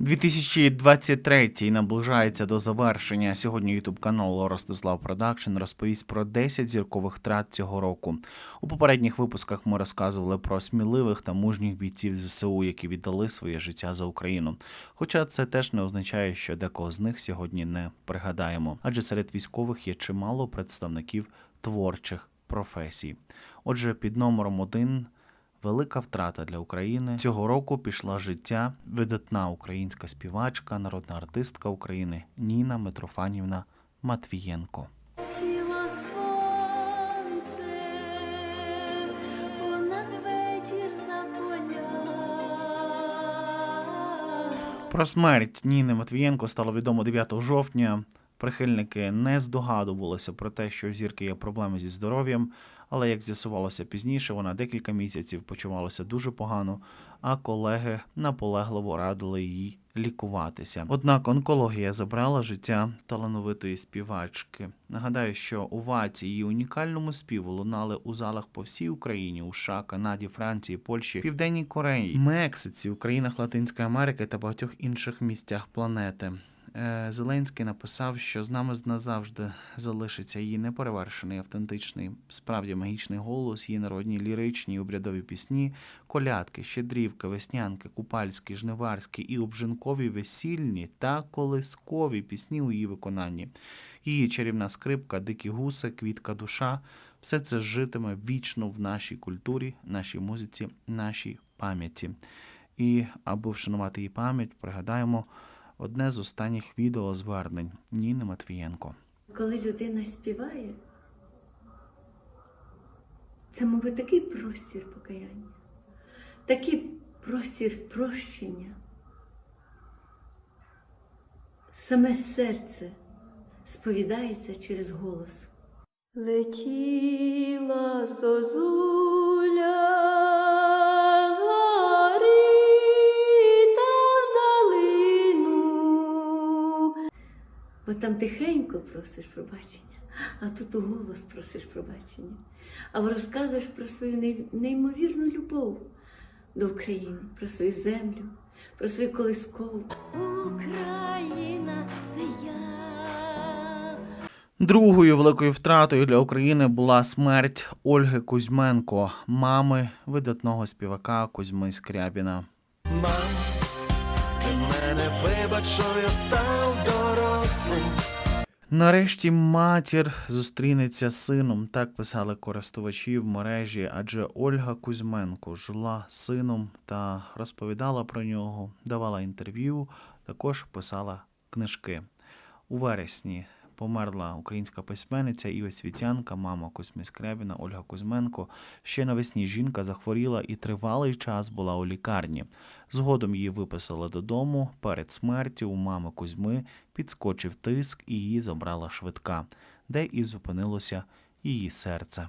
2023 наближається до завершення. Сьогодні ютуб канал Ростислав Продакшн розповість про 10 зіркових втрат цього року. У попередніх випусках ми розказували про сміливих та мужніх бійців ЗСУ, які віддали своє життя за Україну. Хоча це теж не означає, що декого з них сьогодні не пригадаємо, адже серед військових є чимало представників творчих професій. Отже, під номером один Велика втрата для України цього року пішла життя видатна українська співачка, народна артистка України Ніна Митрофанівна Матвієнко. Про смерть Ніни Матвієнко стало відомо 9 жовтня. Прихильники не здогадувалися про те, що у зірки є проблеми зі здоров'ям, але як з'ясувалося пізніше, вона декілька місяців почувалася дуже погано, а колеги наполегливо радили їй лікуватися. Однак онкологія забрала життя талановитої співачки. Нагадаю, що овації її унікальному співу лунали у залах по всій Україні, у США, Канаді, Франції, Польщі, Південній Кореї, Мексиці, Українах Латинської Америки та багатьох інших місцях планети. Е, Зеленський написав, що з нами назавжди залишиться її неперевершений, автентичний, справді магічний голос, її народні ліричні і обрядові пісні, колядки, щедрівки, веснянки, купальські, жниварські і обжинкові весільні та колискові пісні у її виконанні. Її чарівна скрипка, дикі гуси, квітка душа все це житиме вічно в нашій культурі, нашій музиці, нашій пам'яті. І аби вшанувати її пам'ять, пригадаємо одне з останніх відеозвернень Ніни Матвієнко. Коли людина співає, це, мабуть, такий простір покаяння, такий простір прощення. Саме серце сповідається через голос. Летіла зозуля Бо там тихенько просиш пробачення, а тут у голос просиш пробачення. А розказуєш про свою неймовірну любов до України, про свою землю, про свою колискову. Україна це я. Другою великою втратою для України була смерть Ольги Кузьменко, мами видатного співака Кузьми Скрябіна. Нарешті матір зустрінеться з сином. Так писали користувачі в мережі, адже Ольга Кузьменко жила сином та розповідала про нього, давала інтерв'ю, також писала книжки. У вересні померла українська письменниця і освітянка, мама Кузьми Скрябіна Ольга Кузьменко. Ще навесні жінка захворіла і тривалий час була у лікарні. Згодом її виписали додому. Перед смертю у мами Кузьми підскочив тиск і її забрала швидка, де і зупинилося її серце.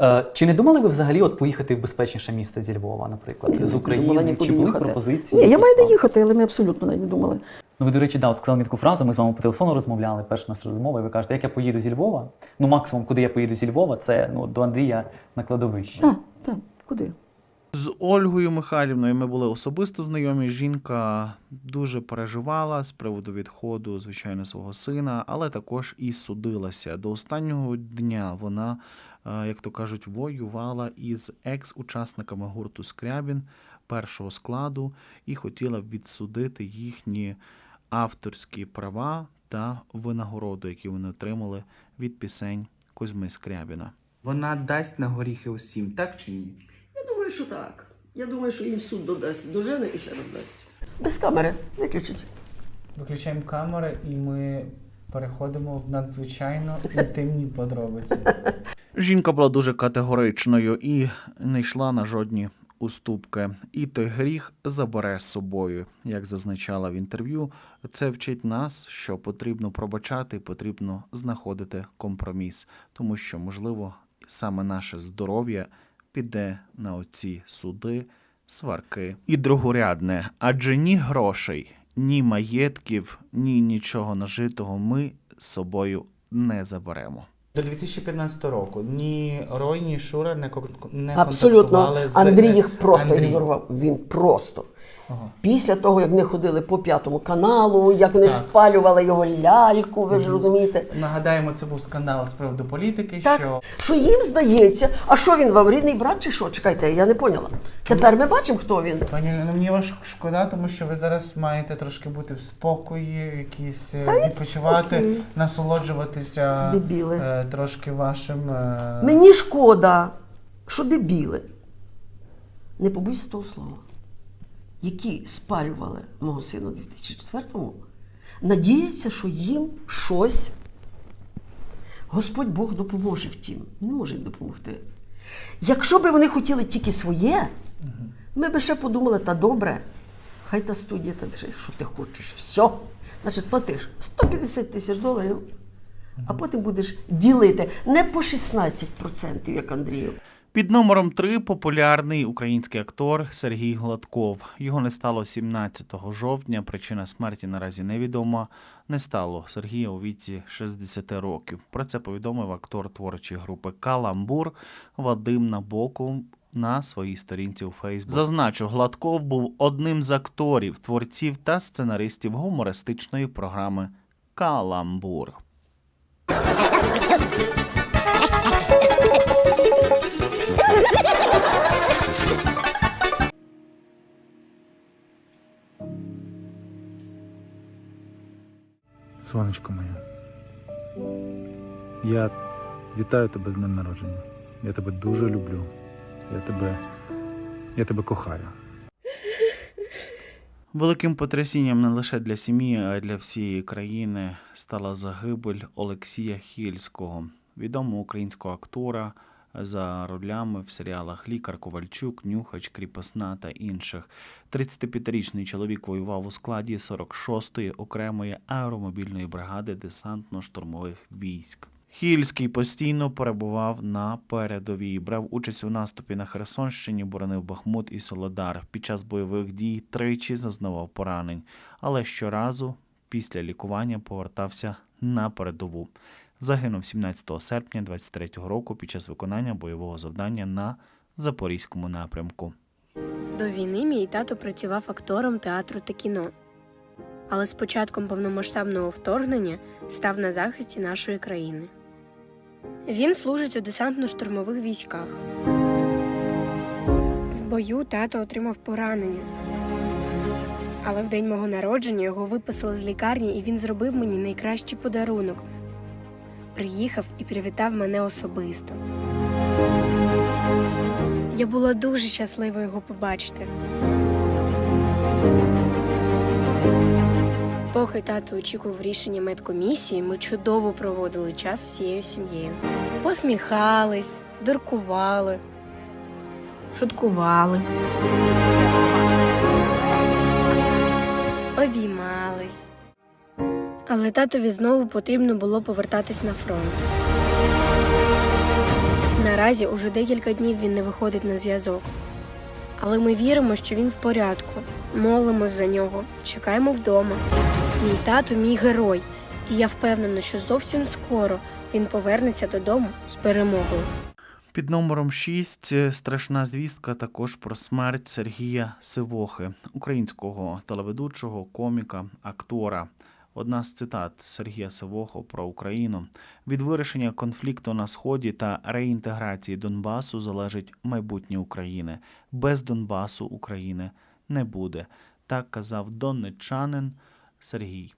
Е, Чи не думали ви взагалі от поїхати в безпечніше місце зі Львова, наприклад, з України? Чи були пропозиції? Ні, я маю вам? їхати, але ми абсолютно не думали. Ну, ви, до речі, да, от сказали мені таку фразу, ми з вами по телефону розмовляли, перша наша розмова, і ви кажете, як я поїду зі Львова, ну максимум, куди я поїду зі Львова, це ну, до Андрія на кладовище. Так, так, куди? З Ольгою Михайлівною ми були особисто знайомі. Жінка дуже переживала з приводу відходу, звичайно, свого сина, але також і судилася. До останнього дня вона, е, як то кажуть, воювала із екс-учасниками гурту Скрябін першого складу і хотіла відсудити їхні авторські права та винагороду, які вони отримали від пісень Кузьми Скрябіна. Вона дасть на горіхи усім, так чи ні? Я думаю, що так. Я думаю, що їм суд додасть до жени і ще додасть. Без камери, виключіть. Виключаємо камери і ми переходимо в надзвичайно інтимні подробиці. Жінка була дуже категоричною і не йшла на жодні уступки. І той гріх забере з собою, як зазначала в інтерв'ю. Це вчить нас, що потрібно пробачати, потрібно знаходити компроміс, тому що, можливо, саме наше здоров'я піде на оці суди, сварки і другорядне, адже ні грошей, ні маєтків, ні нічого нажитого ми з собою не заберемо. До 2015 року ні Рой, ні Шура не, не Абсолютно. контактували з Андрій їх просто Андрій. ігнорував. Він просто. Після того, як вони ходили по п'ятому каналу, як вони Так. спалювали його ляльку, ви ж розумієте. Нагадаємо, це був скандал з приводу політики, Так, що що їм здається, а що він вам, рідний брат чи що? Чекайте, я не поняла. Тепер ми бачимо, хто він. пані Олено, мені вас шкода, тому що ви зараз маєте трошки бути в спокої, якісь е, відпочивати, спокій? насолоджуватися е, трошки вашим. е, Мені шкода, що дебіли. Не побойся того слова. Які спалювали мого сина у 2004-му, надіються, що їм щось Господь Бог допоможе втім. Не може їм допомогти. Якщо б вони хотіли тільки своє, ми б ще подумали, та добре, хай та студія, та ще, що ти хочеш, все. Значить, платиш 150 тисяч доларів, а потім будеш ділити не по 16%, як Андрію. Під номером 3 популярний український актор Сергій Гладков. Його не стало 17 жовтня. Причина смерті наразі невідома. Не стало Сергія у віці 60 років. Про це повідомив актор творчої групи Каламбур Вадим Набоков на своїй сторінці у Фейсбук. Зазначу, Гладков був одним з акторів, творців та сценаристів гумористичної програми Каламбур. Сонечко моє. Я вітаю тебе з днем народження. Я тебе дуже люблю. Я тебе. Я тебе кохаю. Великим потрясінням не лише для сім'ї, а й для всієї країни стала загибель Олексія Хільського, відомого українського актора за ролями в серіалах Лікар Ковальчук, Нюхач, Кріпосна та інших. 35-річний чоловік воював у складі 46-ї окремої аеромобільної бригади десантно-штурмових військ. Хільський постійно перебував на передовій, брав участь у наступі на Херсонщині, боронив Бахмут і Солодар. Під час бойових дій тричі зазнавав поранень, але щоразу після лікування повертався на передову. Загинув 17 серпня 23-го року під час виконання бойового завдання на Запорізькому напрямку. До війни мій тато працював актором театру та кіно. Але з початком повномасштабного вторгнення став на захисті нашої країни. Він служить у десантно-штурмових військах. В бою тато отримав поранення. Але в день мого народження його виписали з лікарні, і він зробив мені найкращий подарунок. Приїхав і привітав мене особисто. Я була дуже щаслива його побачити. Поки тато очікував рішення медкомісії, ми чудово проводили час всією сім'єю. Посміхались, дуркували, шуткували, обіймались. Але татові знову потрібно було повертатись на фронт. Наразі уже декілька днів він не виходить на зв'язок. Але ми віримо, що він в порядку, молимось за нього, чекаємо вдома. Мій тато мій герой, і я впевнена, що зовсім скоро він повернеться додому з перемогою. Під номером 6 страшна звістка також про смерть Сергія Сивохи, українського телеведучого, коміка, актора. Одна з цитат Сергія Сивохо про Україну. Від вирішення конфлікту на сході та реінтеграції Донбасу залежить майбутнє України. Без Донбасу України не буде. Так казав донечанин Сергій.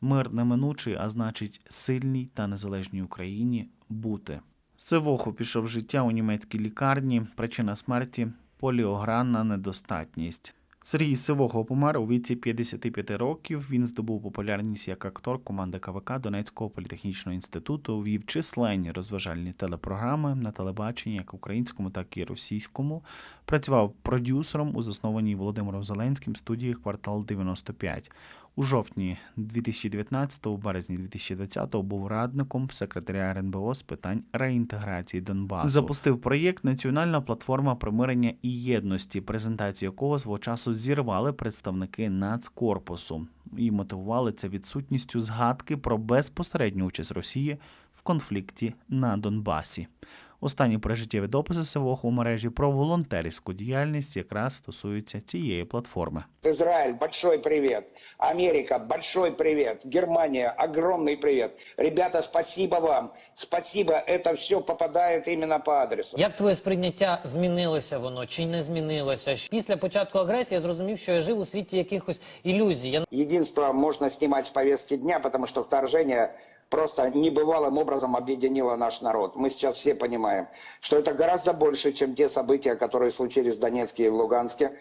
Мир неминучий, а значить, сильній та незалежній Україні бути. Сивоху пішов життя у німецькій лікарні. Причина смерті поліогранна недостатність. Сергій Сивого помер у віці 55 років. Він здобув популярність як актор команди КВК Донецького політехнічного інституту, вів численні розважальні телепрограми на телебаченні, як українському, так і російському. Працював продюсером у заснованій Володимиром Зеленським студії Квартал 95. У жовтні 2019, у березні 2020 був радником секретаря РНБО з питань реінтеграції Донбасу. Запустив проєкт Національна платформа примирення і єдності, презентацію якого свого часу зірвали представники Нацкорпусу і мотивували це відсутністю згадки про безпосередню участь Росії в конфлікті на Донбасі. Останні прижиттєві дописи Сивох у мережі про волонтерську діяльність якраз стосуються цієї платформи. Израиль, большой привет. Америка, большой привет. Германия, огромный привет. Ребята, спасибо вам. Спасибо. Это все попадает именно по адресу. Як твоє сприйняття змінилося воно чи не змінилося? Після початку агресії я зрозумів, що я жив у світі якихось ілюзій. Я Единство можно снимать с повестки дня, потому что вторжение просто небывалым образом объединило наш народ. Мы сейчас все понимаем, что это гораздо больше, чем те события, которые случились в Донецке и в Луганске,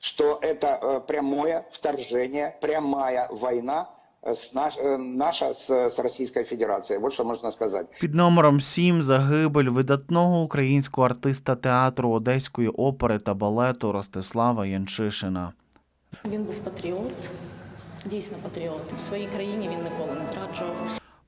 что это э, прямое вторжение, прямая война э, с наш- э, наша с, с Российской Федерацией. Вот что можно сказать. Під номером 7 загибель видатного українського артиста театру Одеської опери та балету Ростислава Янчишина. Він був патріот, дійсно патріот. У своїй країні він ніколи не зраджував.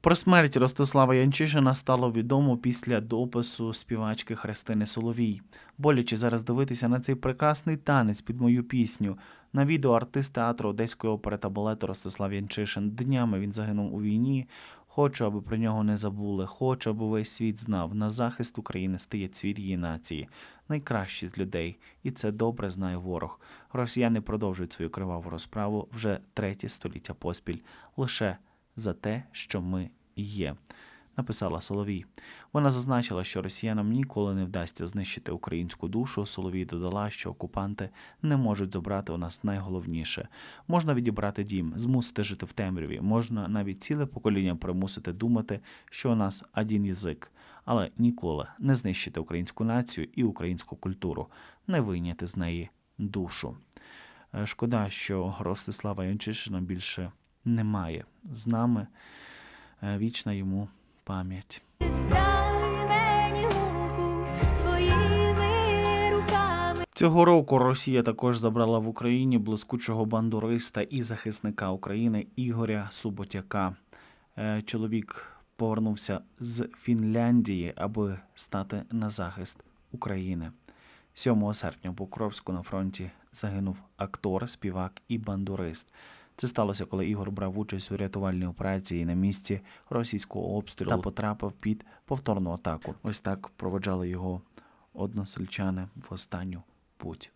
Про смерть Ростислава Янчишина стало відомо після допису співачки Христини Соловій. Боляче зараз дивитися на цей прекрасний танець під мою пісню. На відео артист театру Одеської опери та балету Ростислав Янчишин. Днями він загинув у війні. Хочу, аби про нього не забули. Хочу, аби весь світ знав. На захист України стає цвіт її нації. Найкращі з людей, і це добре знає ворог. Росіяни продовжують свою криваву розправу вже третє століття поспіль. Лише за те, що ми є, написала Соловій. Вона зазначила, що росіянам ніколи не вдасться знищити українську душу. Соловій додала, що окупанти не можуть забрати у нас найголовніше. Можна відібрати дім, змусити жити в темряві, можна навіть ціле покоління примусити думати, що у нас один язик, але ніколи не знищити українську націю і українську культуру, не вийняти з неї душу. Е, Шкода, що Ростислава Янчишина більше немає з нами. Е, Вічна йому пам'ять. Цього року Росія також забрала в Україні блискучого бандуриста і захисника України Ігоря Суботяка. Е, Чоловік повернувся з Фінляндії, аби стати на захист України. 7 серпня в Покровську на фронті загинув актор, співак і бандурист. Це сталося, коли Ігор брав участь у рятувальній операції на місці російського обстрілу та потрапив під повторну атаку. Ось так проведжали його односельчани в останню путь.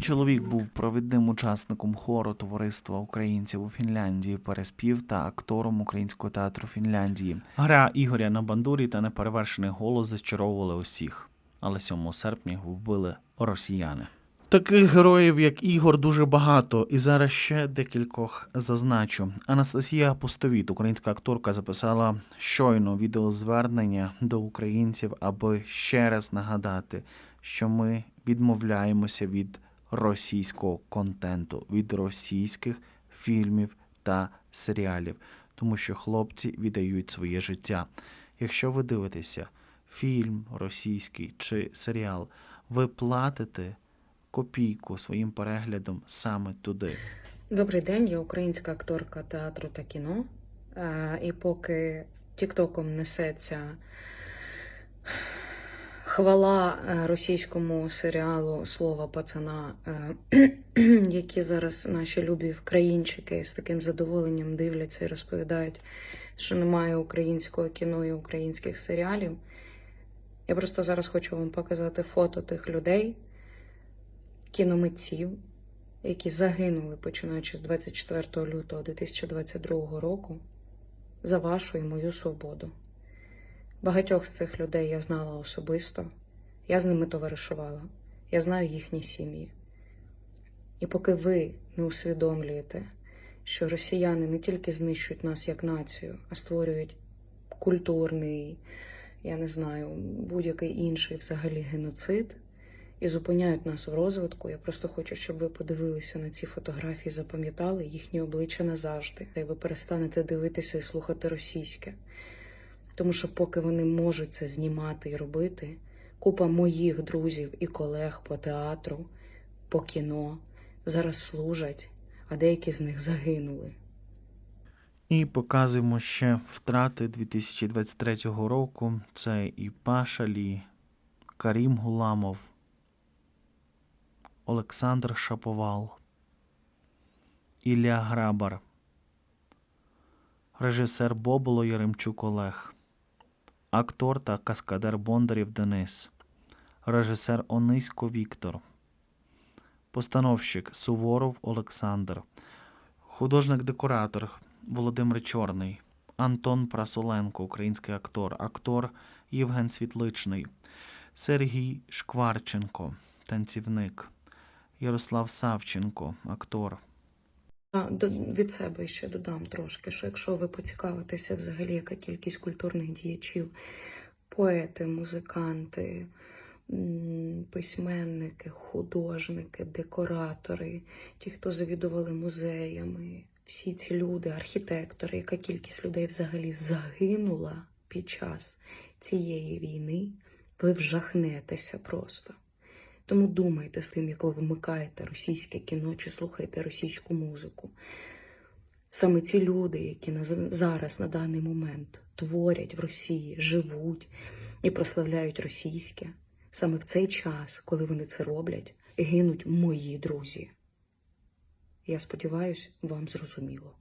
Чоловік був провідним учасником хору товариства українців у Фінляндії, переспів та актором українського театру Фінляндії. Гра Ігоря на бандурі та неперевершений голос зачаровували усіх. Але 7 серпня його вбили росіяни. Таких героїв, як Ігор, дуже багато, і зараз ще декількох зазначу. Анастасія Пустовіт, українська акторка, записала щойно відеозвернення до українців, аби ще раз нагадати, що ми відмовляємося від російського контенту, від російських фільмів та серіалів, тому що хлопці віддають своє життя. Якщо ви дивитеся фільм російський чи серіал, ви платите копійку своїм переглядом саме туди. Добрий день, я українська акторка театру та кіно. Е, І поки Тіктоком несеться хвала е, російському серіалу Слово пацана, е, які зараз наші любі вкраїнчики з таким задоволенням дивляться і розповідають, що немає українського кіно і українських серіалів. Я просто зараз хочу вам показати фото тих людей, кіномитців, які загинули починаючи з 24 лютого 2022 року за вашу і мою свободу. Багатьох з цих людей я знала особисто, я з ними товаришувала, я знаю їхні сім'ї. І поки ви не усвідомлюєте, що росіяни не тільки знищують нас як націю, а створюють культурний, я не знаю, будь-який інший взагалі геноцид і зупиняють нас в розвитку. Я просто хочу, щоб ви подивилися на ці фотографії, запам'ятали їхні обличчя назавжди. І ви перестанете дивитися і слухати російське. Тому що поки вони можуть це знімати і робити, купа моїх друзів і колег по театру, по кіно зараз служать, а деякі з них загинули. І показуємо ще втрати 2023 року. Це і Паша Лі, Карім Гуламов, Олександр Шаповал, Ілля Грабар, режисер Боболо Яремчук Олег, актор та каскадер Бондарів Денис, режисер Онисько Віктор, постановщик Суворов Олександр, художник-декоратор Володимир Чорний, Антон Прасоленко, український актор, актор Євген Світличний, Сергій Шкварченко, танцівник, Ярослав Савченко, актор. Від себе ще додам трошки, що якщо ви поцікавитеся взагалі, яка кількість культурних діячів, поети, музиканти, письменники, художники, декоратори, ті, хто завідували музеями, всі ці люди, архітектори, яка кількість людей взагалі загинула під час цієї війни, ви вжахнетеся просто. Тому думайте тим, як ви вмикаєте російське кіно чи слухаєте російську музику. Саме ці люди, які на, зараз, на даний момент, творять в Росії, живуть і прославляють російське, саме в цей час, коли вони це роблять, гинуть мої друзі. Я сподіваюся, вам зрозуміло.